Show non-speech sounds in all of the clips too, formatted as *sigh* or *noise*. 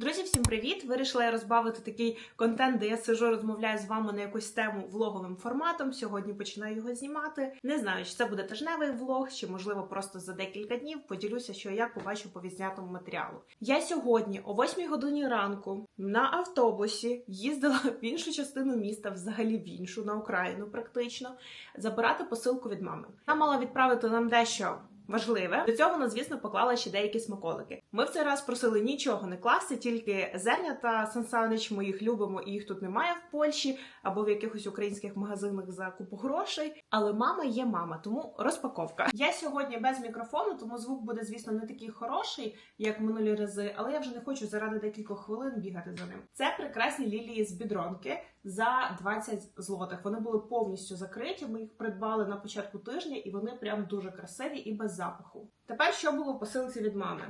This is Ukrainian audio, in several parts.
Друзі, всім привіт! Вирішила я розбавити такий контент, де я сижу, розмовляю з вами на якусь тему влоговим форматом. Сьогодні починаю його знімати. Не знаю, чи це буде тижневий влог, чи можливо просто за декілька днів поділюся, що я побачу по відзнятому матеріалу. Я сьогодні о 8 годині ранку на автобусі їздила *laughs* в іншу частину міста, взагалі в іншу на Україну, практично забирати посилку від мами. Вона мала відправити нам дещо важливе. До цього вона, звісно, поклала ще деякі смаколики. Ми в цей раз просили нічого не класти, тільки зерня та сансанич. Ми їх любимо, і їх тут немає в Польщі або в якихось українських магазинах за купу грошей. Але мама є мама, тому розпаковка. Я сьогодні без мікрофону, тому звук буде, звісно, не такий хороший, як минулі рази, але я вже не хочу заради декількох хвилин бігати за ним. Це прекрасні лілії з бідронки за 20 злотих. Вони були повністю закриті. Ми їх придбали на початку тижня, і вони прям дуже красиві і без запаху. Тепер що було в посилці від мами?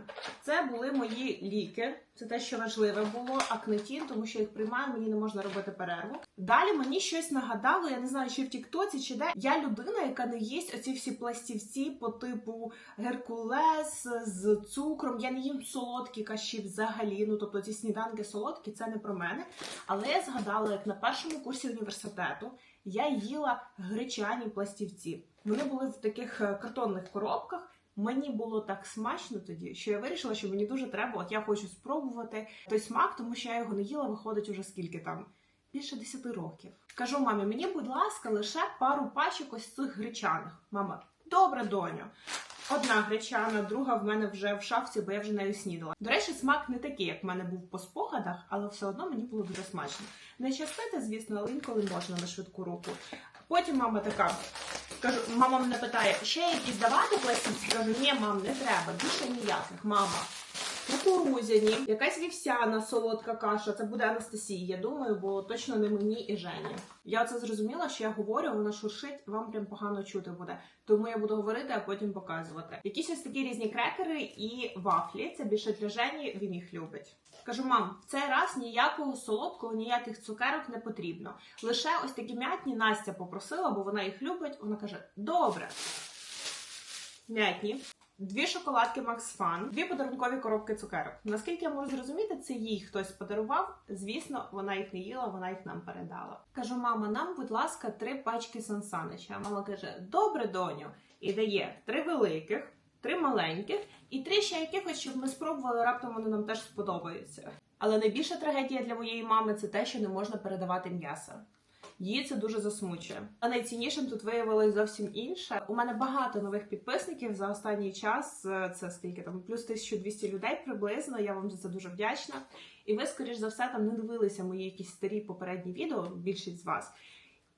Це були мої ліки. Це те, що важливе було, акнетін, тому що їх приймаю, мені не можна робити перерву. Далі мені щось нагадало, я не знаю, чи в Тіктоці, чи де. Я людина, яка не їсть оці всі пластівці по типу геркулес з цукром. Я не їм солодкі каші взагалі. Ну тобто ці сніданки солодкі, це не про мене. Але я згадала, як на першому курсі університету я їла гречані пластівці. Вони були в таких е, картонних коробках. Мені було так смачно тоді, що я вирішила, що мені дуже треба. От я хочу спробувати той смак, тому що я його не їла, виходить уже скільки там. Більше 10 років. Кажу мамі, мені, будь ласка, лише пару пачок ось цих гречаних. Мама, добре, доню. Одна гречана, друга в мене вже в шафці, бо я вже нею снідала. До речі, смак не такий, як в мене був по спогадах, але все одно мені було дуже смачно. Не частити, звісно, але інколи можна на швидку руку. Потім мама така. Кажу, мама мене питає, ще якісь давати пластівці? Кажу, ні, мам, не треба, більше ніяких, мама. Кукурузяні, якась вівсяна солодка каша. Це буде Анастасії, я думаю, бо точно не мені і Жені. Я це зрозуміла, що я говорю, вона шуршить, вам прям погано чути буде. Тому я буду говорити, а потім показувати. Якісь ось такі різні крекери і вафлі. Це більше для Жені, він їх любить. Кажу, мам, в цей раз ніякого солодкого, ніяких цукерок не потрібно. Лише ось такі м'ятні Настя попросила, бо вона їх любить. Вона каже: Добре. М'ятні. Дві шоколадки Max Fun, дві подарункові коробки цукерок. Наскільки я можу зрозуміти, це їй хтось подарував. Звісно, вона їх не їла, вона їх нам передала. Кажу, мама, нам, будь ласка, три пачки Сансанича. Мама каже: Добре, доню, і дає три великих, три маленьких і три ще якихось, щоб ми спробували. Раптом вони нам теж сподобаються. Але найбільша трагедія для моєї мами це те, що не можна передавати м'ясо. Її це дуже засмучує. А найціннішим тут виявилось зовсім інше. У мене багато нових підписників за останній час. е, Це скільки там плюс 1200 людей приблизно. Я вам за це дуже вдячна. І ви, скоріш за все, там не дивилися мої якісь старі попередні відео, більшість з вас.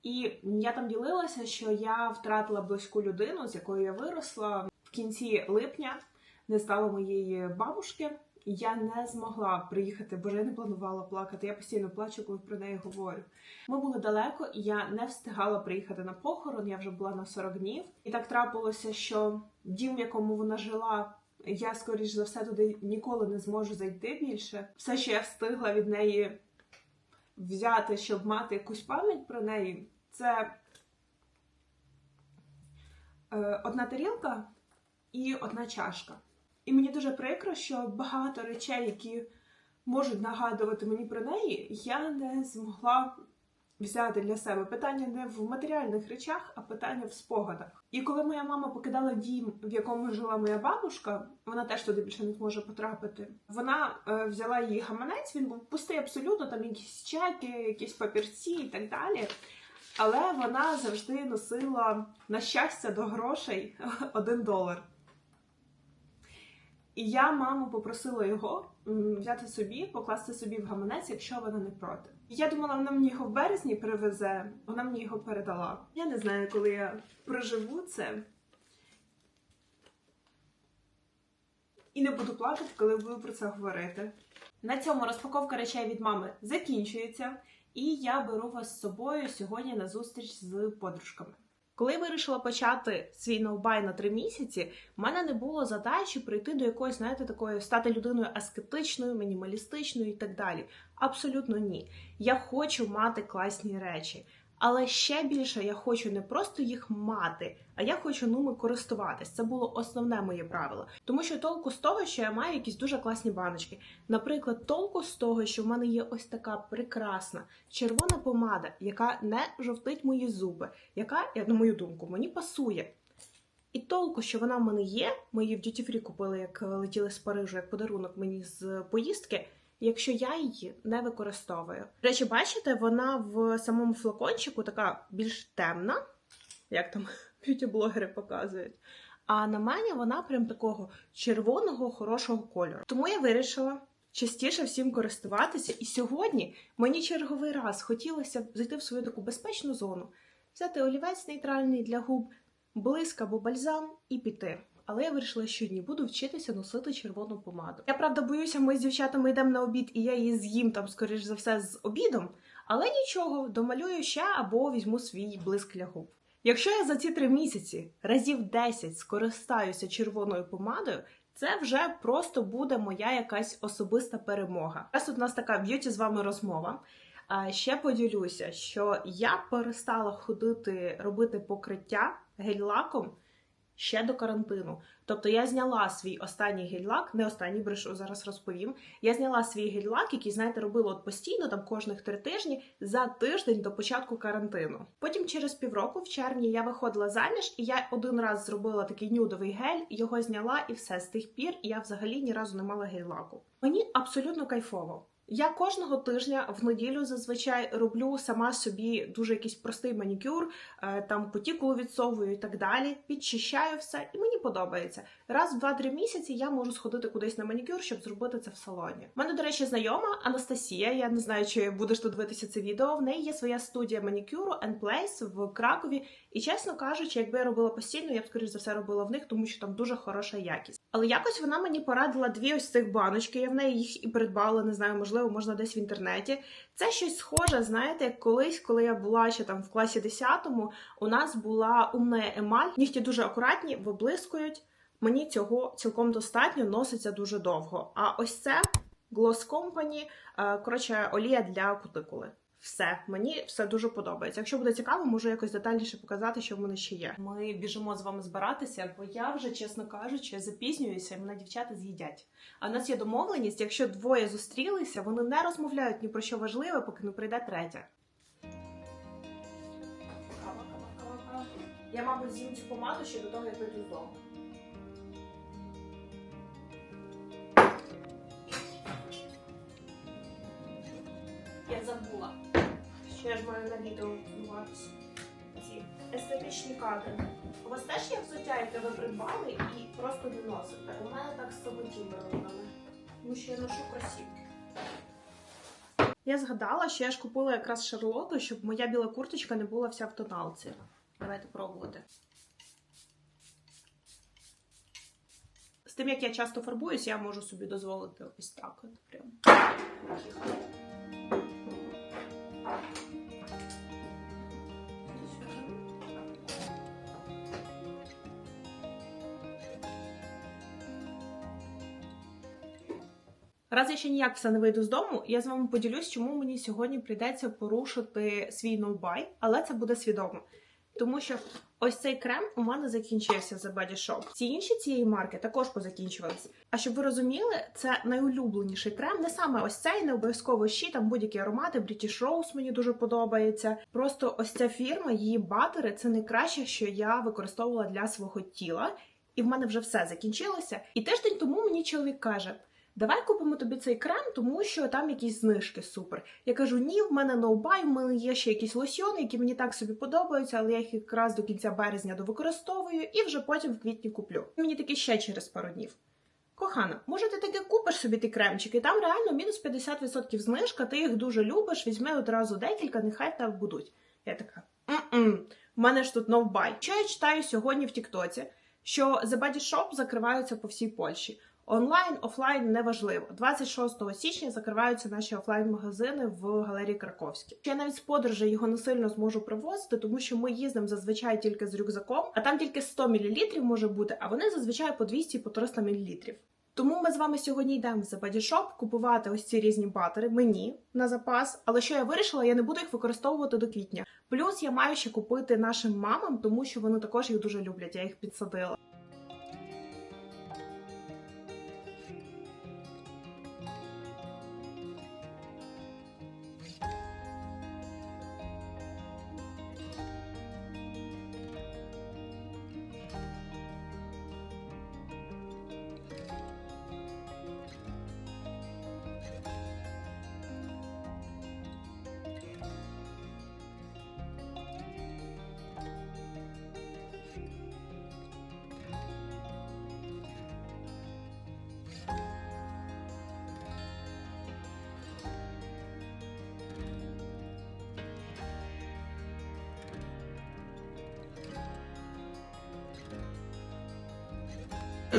І я там ділилася, що я втратила близьку людину, з якою я виросла в кінці липня. Не стало моєї бабушки. Я не змогла приїхати, бо я не планувала плакати. Я постійно плачу, коли про неї говорю. Ми були далеко, і я не встигала приїхати на похорон. Я вже була на 40 днів. І так трапилося, що дім, в якому вона жила, я скоріш за все туди ніколи не зможу зайти більше. Все, що я встигла від неї взяти, щоб мати якусь пам'ять про неї, це е, одна тарілка і одна чашка. І мені дуже прикро, що багато речей, які можуть нагадувати мені про неї, я не змогла взяти для себе. Питання не в матеріальних речах, а питання в спогадах. І коли моя мама покидала дім, в якому жила моя бабушка, вона теж туди більше не зможе потрапити. Вона е, взяла її гаманець, він був пустий абсолютно, там якісь чеки, якісь папірці і так далі. Але вона завжди носила на щастя до грошей *laughs* один долар. І я маму попросила його взяти собі, покласти собі в гаманець, якщо вона не проти. Я думала, вона мені його в березні привезе, вона мені його передала. Я не знаю, коли я проживу це. І не буду плакати, коли буду про це говорити. На цьому розпаковка речей від мами закінчується, і я беру вас з собою сьогодні на зустріч з подружками. Коли я вирішила почати свій ноубай на три місяці, в мене не було задачі прийти до якоїсь, знаєте, такої стати людиною аскетичною, мінімалістичною і так далі. Абсолютно ні. Я хочу мати класні речі. Але ще більше я хочу не просто їх мати, а я хочу ними користуватись. Це було основне моє правило. Тому що толку з того, що я маю якісь дуже класні баночки. Наприклад, толку з того, що в мене є ось така прекрасна червона помада, яка не жовтить мої зуби, яка, я- на мою думку, мені пасує. І толку, що вона в мене є, ми її в Duty Free купили, як летіли з Парижу, як подарунок мені з поїздки. Якщо я її не використовую. До речі, бачите, вона в самому флакончику така більш темна, як там *laughs* б'юті-блогери показують. А на мені вона прям такого червоного хорошого кольору. Тому я вирішила частіше всім користуватися. І сьогодні мені черговий раз хотілося зайти в свою таку безпечну зону, взяти олівець нейтральний для губ, блиск або бальзам і піти. Але я вирішила, що ні, буду вчитися носити червону помаду. Я правда боюся, ми з дівчатами йдемо на обід, і я її з'їм там, скоріш за все, з обідом. Але нічого, домалюю ще або візьму свій блиск для губ. Якщо я за ці три місяці разів 10 скористаюся червоною помадою, це вже просто буде моя якась особиста перемога. Зараз у нас така б'юті з вами розмова. А ще поділюся, що я перестала ходити робити покриття гель-лаком ще до карантину. Тобто я зняла свій останній гель-лак, не останній брешу, зараз розповім. Я зняла свій гель-лак, який, знаєте, робила от постійно, там кожних три тижні, за тиждень до початку карантину. Потім через півроку, в червні, я виходила заміж, і я один раз зробила такий нюдовий гель, його зняла, і все з тих пір я взагалі ні разу не мала гель-лаку. Мені абсолютно кайфово. Я кожного тижня в неділю зазвичай роблю сама собі дуже якийсь простий манікюр, е, там потікулу відсовую і так далі. Підчищаю все, і мені подобається. Раз в 2-3 місяці я можу сходити кудись на манікюр, щоб зробити це в салоні. У мене, до речі, знайома Анастасія. Я не знаю, чи будеш тут дивитися це відео. В неї є своя студія манікюру and Place в Кракові. І чесно кажучи, якби я робила постійно, я б скоріш за все робила в них, тому що там дуже хороша якість. Але якось вона мені порадила дві ось цих баночки. Я в неї їх і придбала, не знаю, можливо, можна десь в інтернеті. Це щось схоже, знаєте, як колись, коли я була ще там в класі 10-му, у нас була умна емаль. Нігті дуже акуратні, виблискують. Мені цього цілком достатньо, носиться дуже довго. А ось це Gloss Company, е, коротше, олія для кутикули. Все, мені все дуже подобається. Якщо буде цікаво, можу якось детальніше показати, що в мене ще є. Ми біжимо з вами збиратися, бо я вже, чесно кажучи, запізнююся, і мене дівчата з'їдять. А в нас є домовленість, якщо двоє зустрілися, вони не розмовляють ні про що важливе, поки не прийде третя. Я, мабуть, з'їм цю помаду ще до того, як вийду з дому. Я забула, що я ж маю на відео зніматися. Ці естетичні кадри. У вас теж є взуття, яке ви придбали і просто не носите. У мене так з самотібрами. Тому що я ношу кросівки. Я згадала, що я ж купила якраз шарлоту, щоб моя біла курточка не була вся в тоналці. Давайте пробувати. З тим, як я часто фарбуюсь, я можу собі дозволити ось так. От прям. Раз я ще ніяк все не вийду з дому, я з вами поділюсь, чому мені сьогодні прийдеться порушити свій ноубай, але це буде свідомо. Тому що ось цей крем у мене закінчився за Body Shop. Ці інші цієї марки також позакінчувались. А щоб ви розуміли, це найулюбленіший крем. Не саме ось цей, не обов'язково ще там будь-які аромати. British Rose мені дуже подобається. Просто ось ця фірма, її батери це найкраще, що я використовувала для свого тіла. І в мене вже все закінчилося. І тиждень тому мені чоловік каже. Давай купимо тобі цей крем, тому що там якісь знижки супер. Я кажу: ні, в мене ноубай, в мене є ще якісь лосьони, які мені так собі подобаються, але я їх якраз до кінця березня довикористовую і вже потім в квітні куплю. Мені таки ще через пару днів. Кохана, може ти таки купиш собі ті кремчики? Там реально мінус 50% знижка, ти їх дуже любиш, візьми одразу декілька, нехай так будуть. Я така: м-м, в мене ж тут новбай. Що я читаю сьогодні в Тіктоці? Що The Body Shop закриваються по всій Польщі. Онлайн, офлайн неважливо. 26 січня закриваються наші офлайн-магазини в галерії Краковській. Я навіть з подорожі його не сильно зможу привозити, тому що ми їздимо зазвичай тільки з рюкзаком, а там тільки 100 мл може бути, а вони зазвичай по 200 по 300 мл. Тому ми з вами сьогодні йдемо Body Shop купувати ось ці різні батери мені на запас. Але що я вирішила, я не буду їх використовувати до квітня. Плюс я маю ще купити нашим мамам, тому що вони також їх дуже люблять. Я їх підсадила.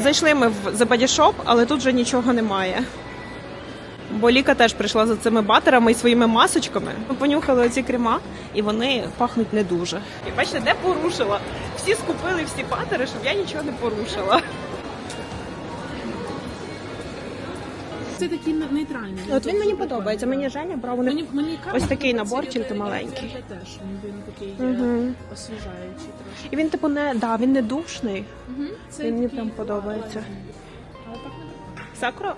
Зайшли ми в The Body Shop, але тут вже нічого немає. Бо Ліка теж прийшла за цими батерами і своїми масочками. Ми понюхали оці крема, і вони пахнуть не дуже. І бачите, де порушила? Всі скупили всі батери, щоб я нічого не порушила. Це такі не- нейтральні. От він мені подобається. Мені Женя брав вони. Мені, мені кава Ось такий наборчик, і маленький. я теж він, такий Угу. освіжаючий трошки. І він, типу, не да, він не душний. Угу. Це Він мені такий прям подобається. легенький. Але так не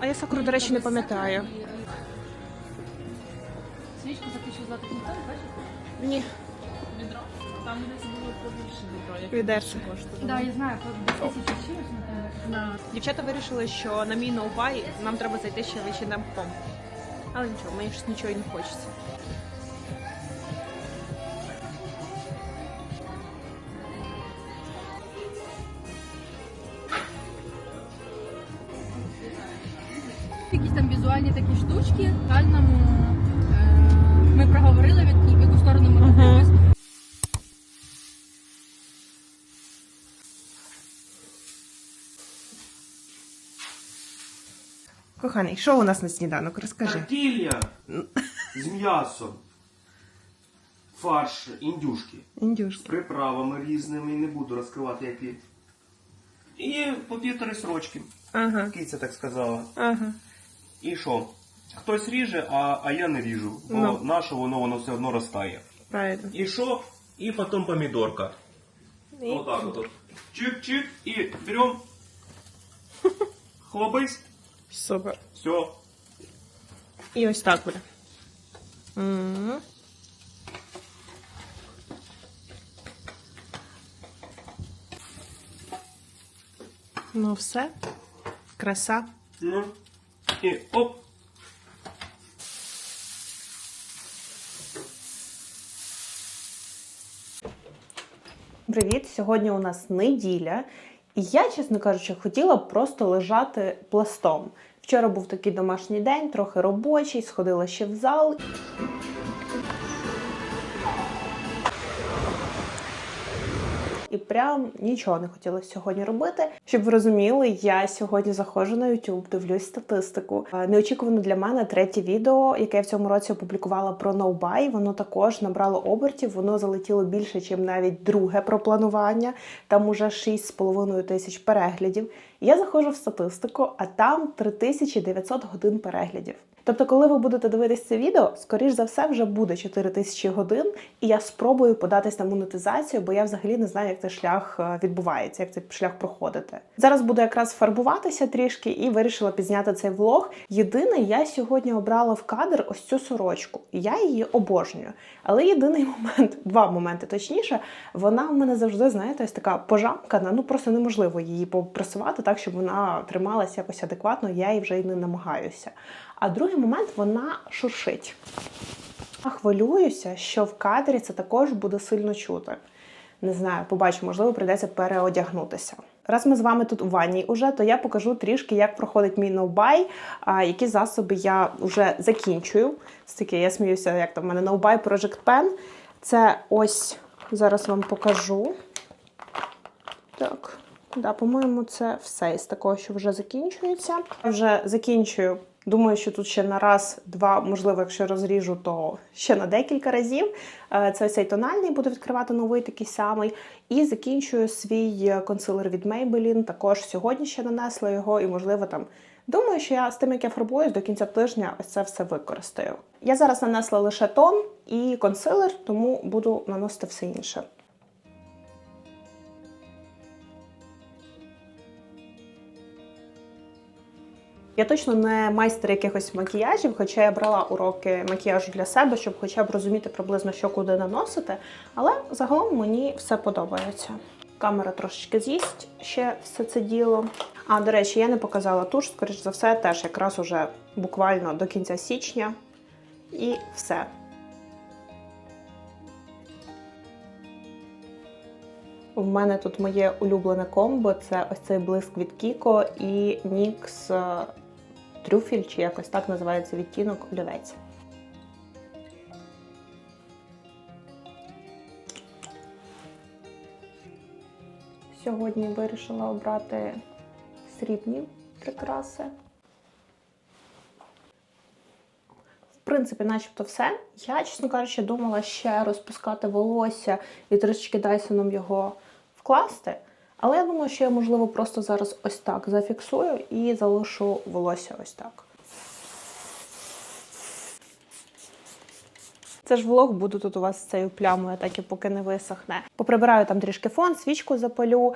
а я сакуру, до речі, не пам'ятаю. Свічку захочу злати бачите? Ні. Там десь було побільше як коштувало. Да, я знаю, по 10 тисяч чимось, напевно. На Дівчата вирішили, що на мій ноубай нам треба зайти ще в H&M Home. Але нічого, мені ж нічого і не хочеться. Якісь там візуальні такі штучки. В реальному е, ми проговорили, в яку сторону ми Мгм. Коханий, що у нас на сніданок? Розкажи. Тортилья з м'ясом, фарш індюшки Індюшки. з приправами різними, не буду розкривати які. І по півтори срочки. Ага, Киця так сказала. ага. І що? Хтось ріже, а, а я не ріжу, бо Ну. наше воно воно все одно розтає. Правильно. І що? І потім помідорка. І... Отак от. Чик-чик і берем. *laughs* Хлобись. Супер. Все. І ось так буде. Ну все. Краса. Ну. І оп. Привіт! Сьогодні у нас неділя, і я, чесно кажучи, хотіла просто лежати пластом. Вчора був такий домашній день, трохи робочий, сходила ще в зал. Прям нічого не хотілося сьогодні робити. Щоб ви розуміли, я сьогодні заходжу на YouTube, дивлюсь статистику. Неочікувано для мене третє відео, яке я в цьому році опублікувала про NoBuy, Воно також набрало обертів. Воно залетіло більше, ніж навіть друге про планування. Там уже 6,5 тисяч переглядів. Я заходжу в статистику, а там 3900 годин переглядів. Тобто, коли ви будете дивитись це відео, скоріш за все, вже буде 4000 годин, і я спробую податись на монетизацію, бо я взагалі не знаю, як цей шлях е, відбувається, як цей шлях проходити. Зараз буду якраз фарбуватися трішки і вирішила підзняти цей влог. Єдине, я сьогодні обрала в кадр ось цю сорочку. Я її обожнюю. Але єдиний момент, *laughs* два моменти точніше, вона в мене завжди, знаєте, ось така пожамкана. Ну просто неможливо її попресувати так, щоб вона трималася якось адекватно. Я її вже й не намагаюся. А другий момент вона шуршить. Хвилююся, що в кадрі це також буде сильно чути. Не знаю, побачу, можливо, прийдеться переодягнутися. Раз ми з вами тут у ванній уже, то я покажу трішки, як проходить мій ноубай, а які засоби я вже закінчую. Це таке, я сміюся, як там в мене ноубай Project Pen. Це ось зараз вам покажу. Так, да, по-моєму, це все із такого, що вже закінчується. Я вже закінчую Думаю, що тут ще на раз, два, можливо, якщо розріжу, то ще на декілька разів. Е, Це цей тональний, буду відкривати новий такий самий. І закінчую свій е, консилер від Maybelline. Також сьогодні ще нанесла його, і, можливо, там. Думаю, що я з тим, як я фарбуюсь, до кінця тижня ось це все використаю. Я зараз нанесла лише тон і консилер, тому буду наносити все інше. Я точно не майстер якихось макіяжів, хоча я брала уроки макіяжу для себе, щоб хоча б розуміти приблизно, що куди наносити. Але загалом мені все подобається. Камера трошечки з'їсть ще все це діло. А, до речі, я не показала туш, скоріш за все, теж якраз уже буквально до кінця січня. І все. У мене тут моє улюблене комбо це ось цей блиск від Кіко і NYX е, трюфель, чи якось так називається відтінок олівець. Сьогодні вирішила обрати срібні прикраси. В принципі, начебто все. Я, чесно кажучи, думала ще розпускати волосся і трішечки Дайсоном його вкласти. Але я думаю, що я, можливо, просто зараз ось так зафіксую і залишу волосся ось так. Це ж влог буду тут у вас з цією плямою, так і поки не висохне. Поприбираю там трішки фон, свічку запалю.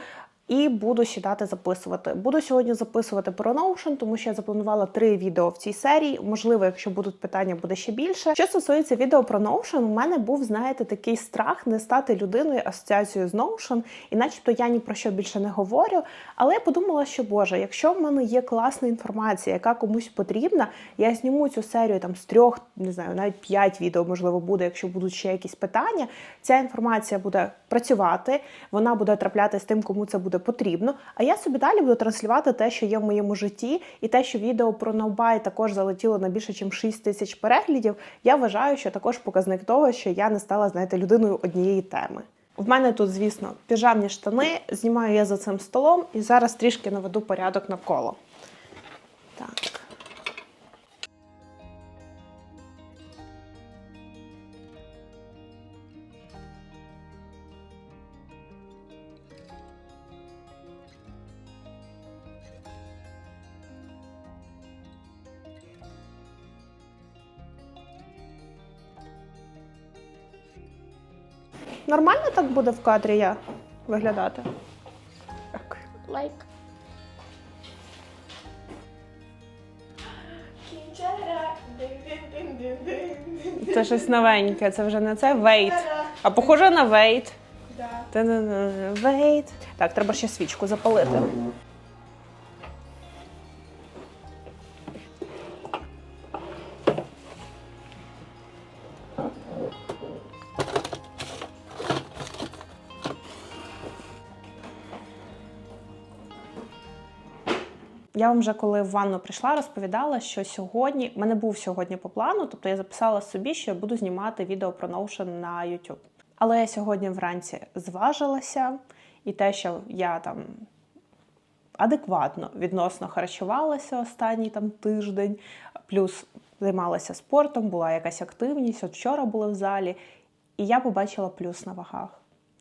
І буду сідати записувати. Буду сьогодні записувати про Notion, тому що я запланувала три відео в цій серії. Можливо, якщо будуть питання, буде ще більше. Що стосується відео про Notion, у мене був, знаєте, такий страх не стати людиною асоціацією з Notion, і начебто я ні про що більше не говорю. Але я подумала, що Боже, якщо в мене є класна інформація, яка комусь потрібна, я зніму цю серію там з трьох, не знаю, навіть п'ять відео, можливо, буде, якщо будуть ще якісь питання. Ця інформація буде працювати, вона буде трапляти з тим, кому це буде потрібно. А я собі далі буду транслювати те, що є в моєму житті, і те, що відео про Новбай також залетіло на більше, ніж 6 тисяч переглядів. Я вважаю, що також показник того, що я не стала, знаєте, людиною однієї теми. В мене тут, звісно, піжамні штани. Знімаю я за цим столом і зараз трішки наведу порядок навколо. Так. Нормально так буде в кадрі я виглядати? Так, лайк. Це щось новеньке, це вже не це вейт. А похоже на вейт. Вейт. Так, треба ще свічку запалити. Я вам вже коли в ванну прийшла, розповідала, що сьогодні в мене був сьогодні по плану, тобто я записала собі, що я буду знімати відео про Notion на YouTube. Але я сьогодні вранці зважилася, і те, що я там адекватно відносно харчувалася останній там тиждень, плюс займалася спортом, була якась активність. От вчора були в залі, і я побачила плюс на вагах.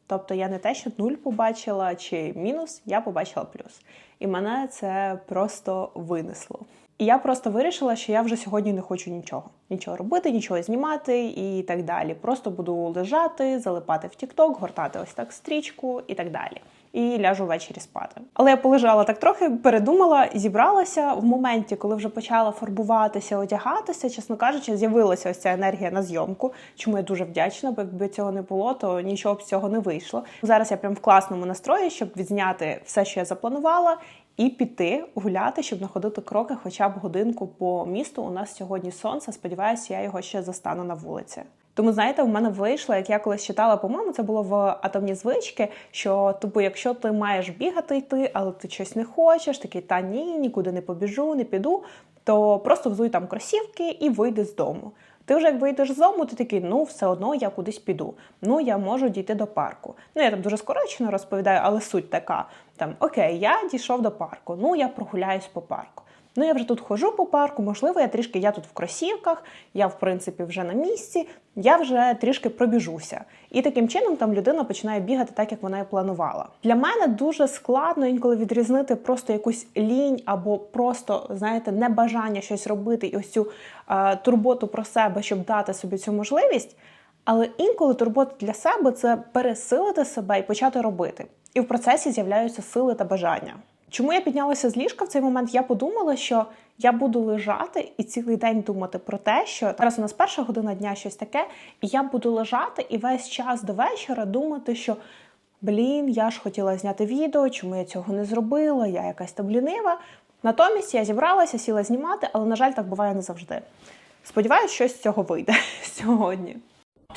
Тобто я не те, що нуль побачила чи мінус, я побачила плюс. І мене це просто винесло. І я просто вирішила, що я вже сьогодні не хочу нічого. Нічого робити, нічого знімати і так далі. Просто буду лежати, залипати в TikTok, гортати ось так стрічку і так далі. І ляжу ввечері спати. Але я полежала так трохи, передумала, зібралася в моменті, коли вже почала фарбуватися, одягатися. Чесно кажучи, з'явилася ось ця енергія на зйомку, чому я дуже вдячна, бо якби цього не було, то нічого б з цього не вийшло. Зараз я прям в класному настрої, щоб відзняти все, що я запланувала, і піти гуляти, щоб находити кроки хоча б годинку по місту. У нас сьогодні сонце. Сподіваюся, я його ще застану на вулиці. Тому, знаєте, в мене вийшло, як я колись читала, по-моєму, це було в атомні звички. Що, типу, якщо ти маєш бігати йти, але ти щось не хочеш, такий та ні, нікуди не побіжу, не піду, то просто взуй там кросівки і вийди з дому. Ти вже як вийдеш з дому, ти такий, ну все одно я кудись піду. Ну я можу дійти до парку. Ну я там дуже скорочено розповідаю, але суть така: там окей, я дійшов до парку. Ну я прогуляюсь по парку. Ну я вже тут ходжу по парку, можливо, я трішки я тут в кросівках, я в принципі вже на місці, я вже трішки пробіжуся. І таким чином там людина починає бігати так, як вона і планувала. Для мене дуже складно інколи відрізнити просто якусь лінь або просто, знаєте, небажання щось робити і ось цю е, турботу про себе, щоб дати собі цю можливість. Але інколи турбота для себе це пересилити себе і почати робити. І в процесі з'являються сили та бажання. Чому я піднялася з ліжка в цей момент? Я подумала, що я буду лежати і цілий день думати про те, що зараз у нас перша година дня щось таке, і я буду лежати і весь час до вечора думати, що блін, я ж хотіла зняти відео, чому я цього не зробила, я якась там лінива. Натомість я зібралася, сіла знімати, але на жаль, так буває не завжди. Сподіваюсь, щось з цього вийде *laughs* сьогодні.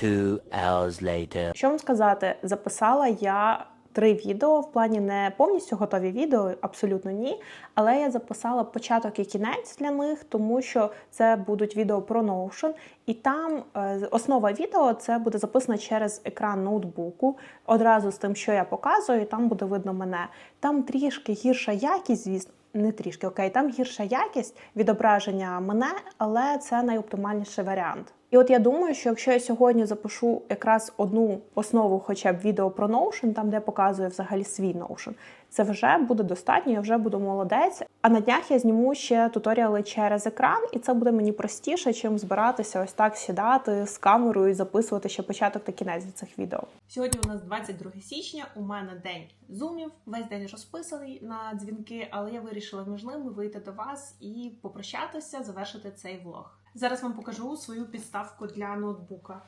Two hours later. Що вам сказати, записала я три відео в плані не повністю готові відео, абсолютно ні. Але я записала початок і кінець для них, тому що це будуть відео про Notion, і там е, основа відео це буде записано через екран ноутбуку, одразу з тим, що я показую, і там буде видно мене. Там трішки гірша якість, звісно. Не трішки, окей, там гірша якість відображення мене, але це найоптимальніший варіант. І от я думаю, що якщо я сьогодні запишу якраз одну основу, хоча б відео про Notion, там де я показую взагалі свій Notion, це вже буде достатньо, я вже буду молодець. А на днях я зніму ще туторіали через екран, і це буде мені простіше, чим збиратися ось так сідати з камерою і записувати ще початок та кінець від цих відео. Сьогодні у нас 22 січня. У мене день зумів. Весь день розписаний на дзвінки, але я вирішила між ними вийти до вас і попрощатися, завершити цей влог. Зараз вам покажу свою підставку для ноутбука.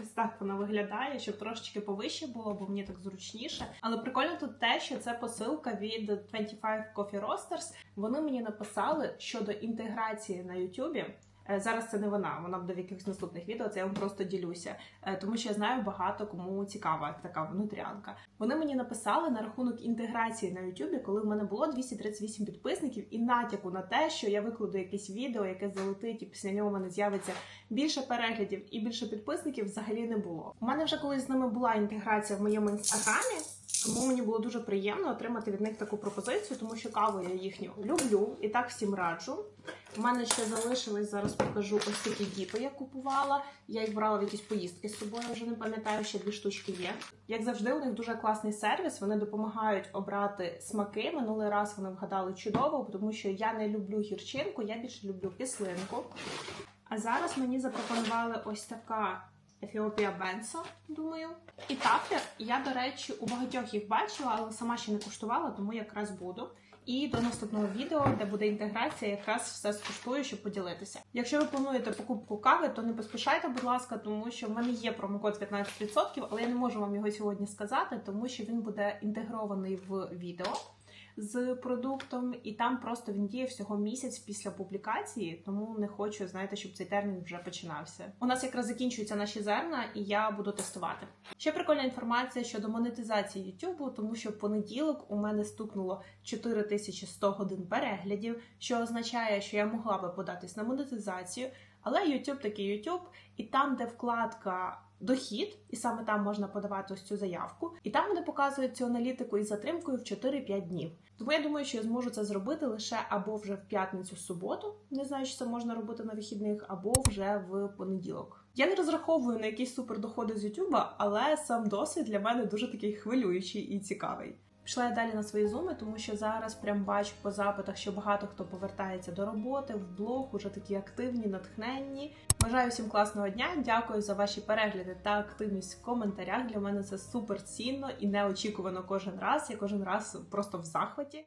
Ось так воно виглядає, щоб трошечки повище було, бо мені так зручніше. Але прикольно тут те, що це посилка від 25 Coffee Roasters. Вони мені написали щодо інтеграції на YouTube. Е, Зараз це не вона, вона буде в якихось наступних відео. Це я вам просто ділюся, Е, тому що я знаю багато кому цікава така внутрянка. Вони мені написали на рахунок інтеграції на YouTube, коли в мене було 238 підписників, і натяку на те, що я викладу якесь відео, яке залетить, і після нього в мене з'явиться більше переглядів і більше підписників взагалі не було. У мене вже колись з ними була інтеграція в моєму інстаграмі. Тому мені було дуже приємно отримати від них таку пропозицію, тому що каву я їхню люблю і так всім раджу. У мене ще залишились зараз покажу ось такі діпи, я купувала. Я їх брала в якісь поїздки з собою, вже не пам'ятаю, ще дві штучки є. Як завжди, у них дуже класний сервіс. Вони допомагають обрати смаки. Минулий раз вони вгадали чудово, тому що я не люблю гірчинку, я більше люблю кислинку. А зараз мені запропонували ось така Ефіопія Бенсо, думаю. І тафлер. Я, до речі, у багатьох їх бачила, але сама ще не куштувала, тому якраз буду. І до наступного відео, де буде інтеграція, якраз все скуштую, щоб поділитися. Якщо ви плануєте покупку кави, то не поспішайте, будь ласка, тому що в мене є промокод 15%, але я не можу вам його сьогодні сказати, тому що він буде інтегрований в відео з продуктом, і там просто він діє всього місяць після публікації, тому не хочу, знаєте, щоб цей термін вже починався. У нас якраз закінчуються наші зерна, і я буду тестувати. Ще прикольна інформація щодо монетизації YouTube, тому що в понеділок у мене стукнуло 4100 годин переглядів, що означає, що я могла би податись на монетизацію. Але YouTube такий YouTube, і там, де вкладка дохід, і саме там можна подавати ось цю заявку, і там вони показують цю аналітику із затримкою в 4-5 днів. Тому я думаю, що я зможу це зробити лише або вже в п'ятницю, суботу, не знаю, що це можна робити на вихідних, або вже в понеділок. Я не розраховую на якісь супердоходи з Ютуба, але сам досвід для мене дуже такий хвилюючий і цікавий. Пішла я далі на свої зуми, тому що зараз прям бачу по запитах, що багато хто повертається до роботи в блог, уже такі активні, натхненні. Бажаю всім класного дня. Дякую за ваші перегляди та активність в коментарях. Для мене це супер цінно і неочікувано кожен раз. Я кожен раз просто в захваті.